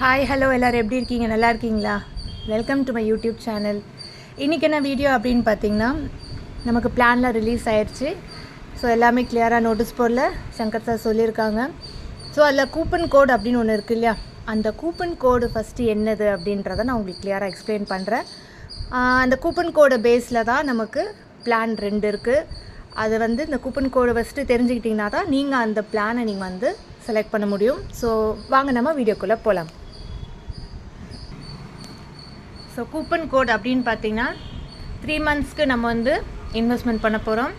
Hi hello எல்லோரும். எப்படி இருக்கீங்க? நல்லா இருக்கீங்களா? Welcome to my youtube channel இன்றைக்கி என்ன வீடியோ அப்படின்னு பார்த்தீங்கன்னா நமக்கு பிளானில் ரிலீஸ் ஆயிடுச்சு ஸோ எல்லாமே கிளியராக நோட்டீஸ் போர்டில் சங்கர் சார் சொல்லியிருக்காங்க. ஸோ அதில் கூப்பன் கோட் அப்படின்னு ஒன்று இருக்கு இல்லையா? அந்த கூப்பன் கோடு ஃபஸ்ட்டு என்னது அப்படின்றத நான் உங்களுக்கு கிளியராக எக்ஸ்பிளைன் பண்ணுறேன் அந்த கூப்பன் கோடை பேஸில் தான் நமக்கு பிளான் ரெண்டு இருக்குது அது வந்து இந்த கூப்பன் கோடு ஃபஸ்ட்டு தெரிஞ்சுக்கிட்டிங்கன்னா தான் நீங்கள் அந்த பிளானை நீங்கள் வந்து செலக்ட் பண்ண முடியும். ஸோ வாங்க நம்ம வீடியோக்குள்ளே போகலாம் ஸோ கூப்பன் கோட் அப்படின்னு பார்த்தீங்கன்னா த்ரீ மந்த்ஸ்க்கு நம்ம வந்து இன்வெஸ்ட்மெண்ட் பண்ண போகிறோம்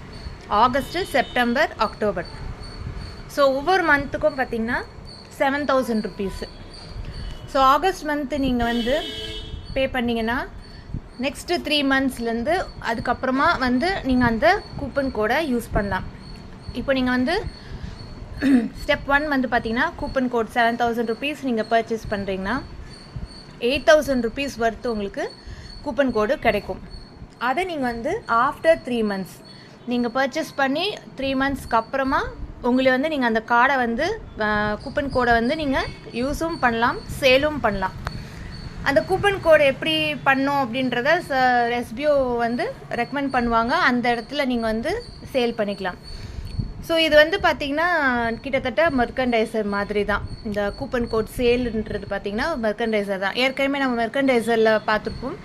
ஆகஸ்ட்டு செப்டம்பர் அக்டோபர் ஸோ ஒவ்வொரு மந்த்துக்கும் பார்த்தீங்கன்னா seven thousand rupees so August month நீங்கள் வந்து பே பண்ணிங்கன்னா நெக்ஸ்ட்டு த்ரீ மந்த்ஸ்லேருந்து அதுக்கப்புறமா வந்து நீங்கள் அந்த கூப்பன் கோடை யூஸ் பண்ணலாம். இப்போ நீங்கள் வந்து ஸ்டெப் ஒன் வந்து பார்த்தீங்கன்னா coupon code seven thousand rupees நீங்கள் பர்ச்சேஸ் பண்ணுறீங்கன்னா எயிட் தௌசண்ட் ருபீஸ் வர்த்து உங்களுக்கு கூப்பன் கோடு கிடைக்கும். அதை நீங்கள் வந்து ஆஃப்டர் த்ரீ மந்த்ஸ் நீங்கள் பர்ச்சேஸ் பண்ணி த்ரீ மந்த்ஸ்க்கு அப்புறமா உங்களை வந்து நீங்கள் அந்த கார்டை வந்து கூப்பன் கோடை வந்து நீங்கள் யூஸும் பண்ணலாம் சேலும் பண்ணலாம். அந்த கூப்பன் கோடு எப்படி பண்ணோம் அப்படின்றத ச எஸ்பிஓ வந்து ரெக்கமெண்ட் பண்ணுவாங்க. அந்த இடத்துல நீங்கள் வந்து சேல் பண்ணிக்கலாம். ஸோ இது வந்து பார்த்திங்கன்னா கிட்டத்தட்ட மெர்கண்டைசர் மாதிரி தான் இந்த கூப்பன் கோட் சேல்ன்றது பார்த்திங்கன்னா மெர்கண்டைசர் தான். ஏற்கனவே நம்ம மெர்கண்டைசரில் பார்த்துருப்போம்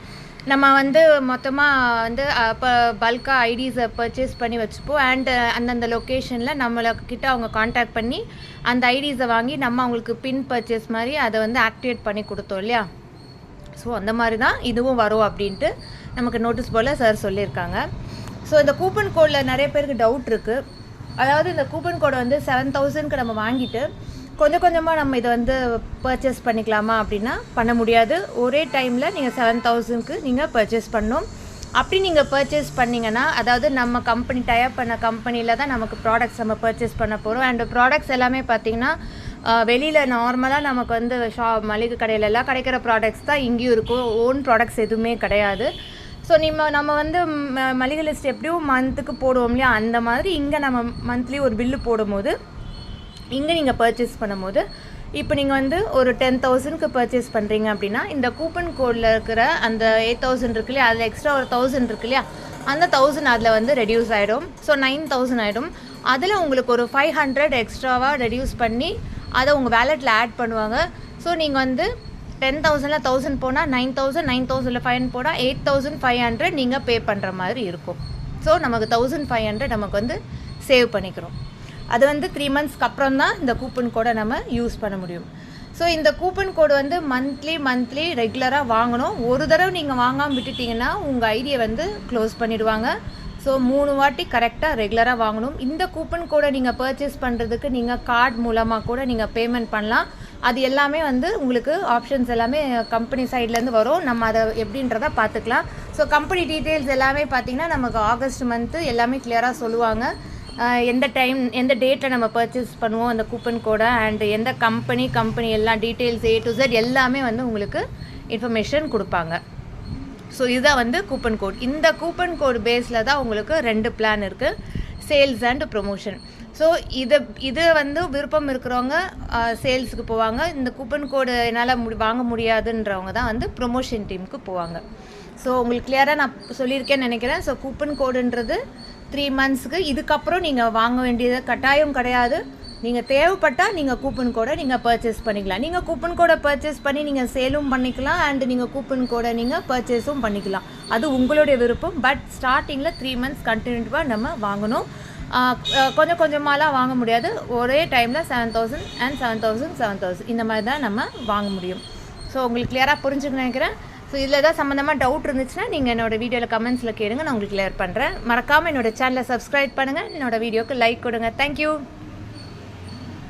நம்ம வந்து மொத்தமாக வந்து இப்போ பல்காக ஐடிஸை பர்ச்சேஸ் பண்ணி வச்சுப்போம். அண்டு அந்தந்த லொக்கேஷனில் நம்மளை கிட்ட அவங்க காண்டாக்ட் பண்ணி அந்த ஐடிஸை வாங்கி நம்ம அவங்களுக்கு பின் பர்ச்சேஸ் மாதிரி அதை வந்து ஆக்டிவேட் பண்ணி கொடுத்தோம் இல்லையா? ஸோ அந்த மாதிரி தான் இதுவும் வரும் அப்படின்ட்டு நமக்கு நோட்டீஸ் போல் சார் சொல்லியிருக்காங்க. ஸோ இந்த கூப்பன் கோடில் நிறைய பேருக்கு டவுட் இருக்குது அதாவது இந்த கூப்பன் கோடை வந்து செவன் தௌசண்ட்க்கு நம்ம வாங்கிட்டு கொஞ்சம் கொஞ்சமாக நம்ம இதை வந்து பர்ச்சேஸ் பண்ணிக்கலாமா அப்படின்னா பண்ண முடியாது. ஒரே டைமில் நீங்கள் செவன் தௌசண்ட்க்கு நீங்கள் பர்ச்சேஸ் பண்ணணும். அப்படி நீங்கள் பர்ச்சேஸ் பண்ணிங்கன்னா அதாவது நம்ம கம்பெனி டயப் பண்ண கம்பெனியில் தான் நமக்கு ப்ராடக்ட்ஸ் நம்ம பர்ச்சேஸ் பண்ண போகிறோம் அண்ட் ப்ராடக்ட்ஸ் எல்லாமே பார்த்திங்கன்னா வெளியில் நார்மலாக நமக்கு வந்து ஷா மளிகை கடையிலெல்லாம் கிடைக்கிற ப்ராடக்ட்ஸ் தான் இங்கேயும் இருக்கும். ஓன் ப்ராடக்ட்ஸ் எதுவுமே கிடையாது. ஸோ நம்ம நம்ம வந்து ம- மளிகை லிஸ்ட் எப்படியும் மந்த்துக்கு போடுவோம் இல்லையா? அந்த மாதிரி இங்கே நம்ம மந்த்லி ஒரு பில்லு போடும்போது இங்கே நீங்கள் பர்ச்சேஸ் பண்ணும்போது இப்போ நீங்கள் வந்து ஒரு டென் தௌசண்ட்க்கு பர்ச்சேஸ் பண்ணுறீங்க அப்படின்னா இந்த கூப்பன் கோடில் இருக்கிற அந்த எயிட் தௌசண்ட் இருக்கு இல்லையா? அதில் எக்ஸ்ட்ரா ஒரு தௌசண்ட் இருக்கு இல்லையா? அந்த தௌசண்ட் அதில் வந்து ரெடியூஸ் ஆகிடும் ஸோ நைன் தௌசண்ட் ஆகிடும் அதில் உங்களுக்கு ஒரு ஃபைவ் ஹண்ட்ரட் எக்ஸ்ட்ராவாக ரெடியூஸ் பண்ணி அதை உங்கள் வேலெட்டில் ஆட் பண்ணுவாங்க. ஸோ நீங்கள் வந்து டென் தௌசண்டில் தௌசண்ட் போனால் நைன் தௌசண்ட் நைன் தௌசண்டில் ஃபைவ் போனால் எயிட் தௌசண்ட் ஃபைவ் ஹண்ட்ரட் நீங்கள் பே பண்ணுற மாதிரி இருக்கும். ஸோ நமக்கு தௌசண்ட் ஃபைவ் ஹண்ட்ரட் நமக்கு வந்து சேவ் பண்ணிக்கிறோம். அது வந்து த்ரீ மந்த்ஸ்க்கு அப்புறம் தான் இந்த கூப்பன் கோடை நம்ம யூஸ் பண்ண முடியும். ஸோ இந்த கூப்பன் கோடு வந்து மந்த்லி மந்த்லி ரெகுலராக வாங்கணும். ஒரு தடவை நீங்கள் வாங்காமல் விட்டுட்டிங்கன்னா உங்கள் ஐடியை வந்து க்ளோஸ் பண்ணிவிடுவாங்க ஸோ மூணு வாட்டி கரெக்டாக ரெகுலராக வாங்கணும். இந்த கூப்பன் கோடை நீங்கள் பர்ச்சேஸ் பண்ணுறதுக்கு நீங்கள் கார்டு மூலமாக கூட நீங்கள் பேமெண்ட் பண்ணலாம். அது எல்லாமே வந்து உங்களுக்கு ஆப்ஷன்ஸ் எல்லாமே கம்பெனி சைட்லேருந்து வரும். நம்ம அதை எப்படின்றத பார்த்துக்கலாம். ஸோ கம்பெனி டீட்டெயில்ஸ் எல்லாமே பார்த்தீங்கன்னா நமக்கு ஆகஸ்ட் மந்த்து எல்லாமே கிளியராக சொல்லுவாங்க. எந்த டைம் எந்த டேட்டில் நம்ம பர்ச்சேஸ் பண்ணுவோம் அந்த கூப்பன் கோடை அண்ட் எந்த கம்பெனி கம்பெனி எல்லாம் டீட்டெயில்ஸ் ஏ டு ஜெட் எல்லாமே வந்து உங்களுக்கு இன்ஃபர்மேஷன் கொடுப்பாங்க. ஸோ இதுதான் வந்து கூப்பன் கோட் இந்த கூப்பன் கோட் பேஸில் தான் உங்களுக்கு ரெண்டு பிளான் இருக்குது சேல்ஸ் அண்ட் ப்ரொமோஷன் ஸோ இதை இது வந்து விருப்பம் இருக்கிறவங்க சேல்ஸுக்கு போவாங்க. இந்த கூப்பன் கோடு என்னால் முடி வாங்க முடியாதுன்றவங்க தான் வந்து ப்ரொமோஷன் டீமுக்கு போவாங்க. ஸோ உங்களுக்கு கிளியராக நான் சொல்லியிருக்கேன்னு நினைக்கிறேன். ஸோ கூப்பன் கோடுன்றது த்ரீ மந்த்ஸ்க்கு இதுக்கப்புறம் நீங்கள் வாங்க வேண்டியது கட்டாயம் கிடையாது. நீங்கள் தேவைப்பட்டால் நீங்கள் கூப்பன் கோடை நீங்கள் பர்ச்சேஸ் பண்ணிக்கலாம். நீங்கள் கூப்பன் கோடை பர்ச்சேஸ் பண்ணி நீங்கள் சேலும் பண்ணிக்கலாம். அண்ட் நீங்கள் கூப்பன் கோடை நீங்கள் பர்ச்சேஸும் பண்ணிக்கலாம். அது உங்களுடைய விருப்பம். பட் ஸ்டார்டிங்கில் த்ரீ மந்த்ஸ் கண்டினியூவாக நம்ம வாங்கணும். கொஞ்சம் கொஞ்சமாலாம் வாங்க முடியாது. ஒரே டைமில் seven thousand and seven thousand seven thousand இந்த மாதிரி தான் நம்ம வாங்க முடியும். ஸோ உங்களுக்கு கிளியராக புரிஞ்சுக்கணும் நினைக்கிறேன். ஸோ இதில் ஏதாவது சம்மந்தமாக டவுட் இருந்துச்சுன்னா நீங்கள் என்னோடய வீடியோவில் கமெண்ட்ஸில் கேளுங்க. நான் உங்களுக்கு கிளியர் பண்ணுறேன் மறக்காமல் என்னோட சேனலை சப்ஸ்கிரைப் பண்ணுங்கள் என்னோட வீடியோக்கு லைக் கொடுங்க. தேங்க்யூ